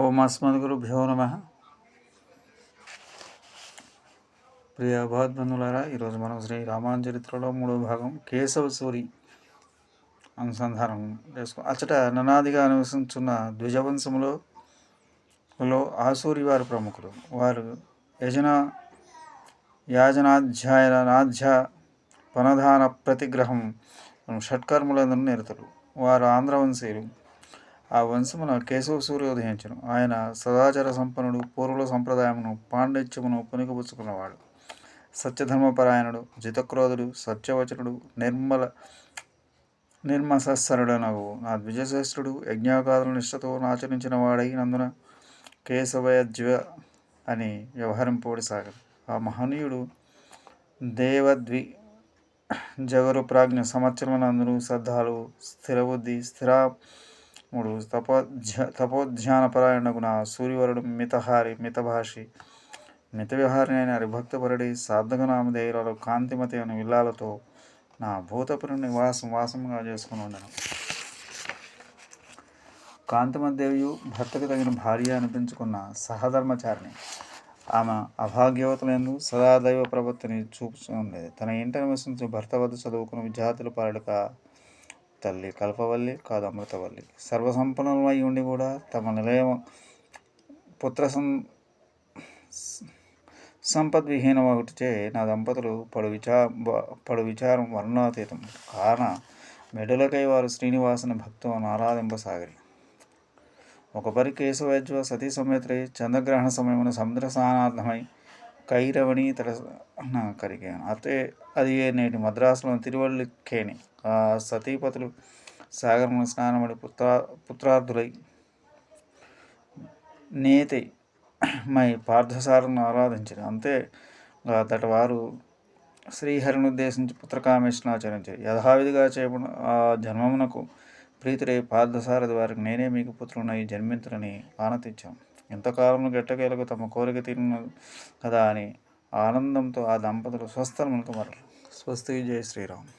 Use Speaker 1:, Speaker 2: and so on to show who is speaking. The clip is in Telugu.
Speaker 1: ఓం అస్మద్గురుభ్యో నమ. ప్రియ భగవద్బంధులారా ఈరోజు మనం శ్రీ రామాయణ చరిత్రలో మూడో భాగం కేశవ సూరి అనుసంధానం చేసుకో అచ్చట ననాదిగా నివసించున్న ద్విజవంశములో లో ఆసూరి వారి ప్రముఖులు. వారు యజన యాజనాధ్యాయనాధ్య పనధాన ప్రతిగ్రహం షట్కర్ములందరూ నిరతులు వారు ఆంధ్రవంశీయులు. ఆ వంశమున కేశవ సూర్యోదయించను. ఆయన సదాచార సంపన్నుడు పూర్వుల సంప్రదాయమును పాండిత్యమును పునికపుచ్చుకున్నవాడు సత్యధర్మపరాయణుడు జితక్రోధుడు సత్యవచనుడు నిర్మల నిర్మసస్సరుడనగు. నా ద్విజశ్రేష్ఠుడు యజ్ఞాకాదుల నిష్ఠతో ఆచరించిన వాడైనందున కేశవయజ్వ అని వ్యవహరింపోడి సాగరు ఆ మహనీయుడు దేవద్వి జగరు ప్రాజ్ఞ సంవత్సరమునందును శ్రద్ధాలు స్థిరబుద్ధి స్థిరా మూడు. తపోధ్య నా సూర్యవరుడు మితహారి మితభాషి మిత విహారి అయిన హరిభక్తపరుడి సాధకనామధేయులలో కాంతిమతి అనే విల్లాలతో నా భూతపురి నివాసం వాసంగా చేసుకుని ఉండను. కాంతిమదేవియు భర్తకు తగిన భార్య అనిపించుకున్న సహధర్మచారిణి. ఆమె అభాగ్యవతులందు సదా దైవ ప్రవృత్తిని చూపుతుండేది తన ఇంటర్ నివసించే భర్త వద్ద చదువుకున్న విద్యార్థుల పాలక తల్లి కల్పవల్లి కాదు అమృతవల్లి. సర్వసంపన్నులమై ఉండి కూడా తమ నిలయం పుత్ర సం సంపద్విహీనం ఒకటిచే నా దంపతులు పడు విచా పడు విచారం వర్ణాతీతం. కారణ మెడులకై వారు శ్రీనివాసుని భక్తులను ఆరాధింపసాగిరి ఒకపరి కేశవైద్య సతీ సమేత్రి చంద్రగ్రహణ సమయమున సముద్ర స్నానార్థమై కైరవణి తర కరిగాను. అతే అది నేటి మద్రాసులో తిరువల్లికేణి. ఆ సతీపతులు సాగరంలో స్నానమడి పుత్ర పుత్రార్థులై నేతి మై పార్థసారను ఆరాధించారు అంతే అతటి వారు శ్రీహరిని ఉద్దేశించి పుత్రకామేష్ను ఆచరించారు. యథావిధిగా చేయబడిన ఆ జన్మమునకు ప్రీతిరే పార్థసారథి వారికి నేనే మీకు పుత్రునై జన్మింతులని ఆనందించాం ఎంతకాలంలో గట్టకేలకు తమ కోరిక తీరిన కదా అని ఆనందంతో ఆ దంపతులు స్వస్థలమునకు మరలు స్వస్తి జయ శ్రీరామ్.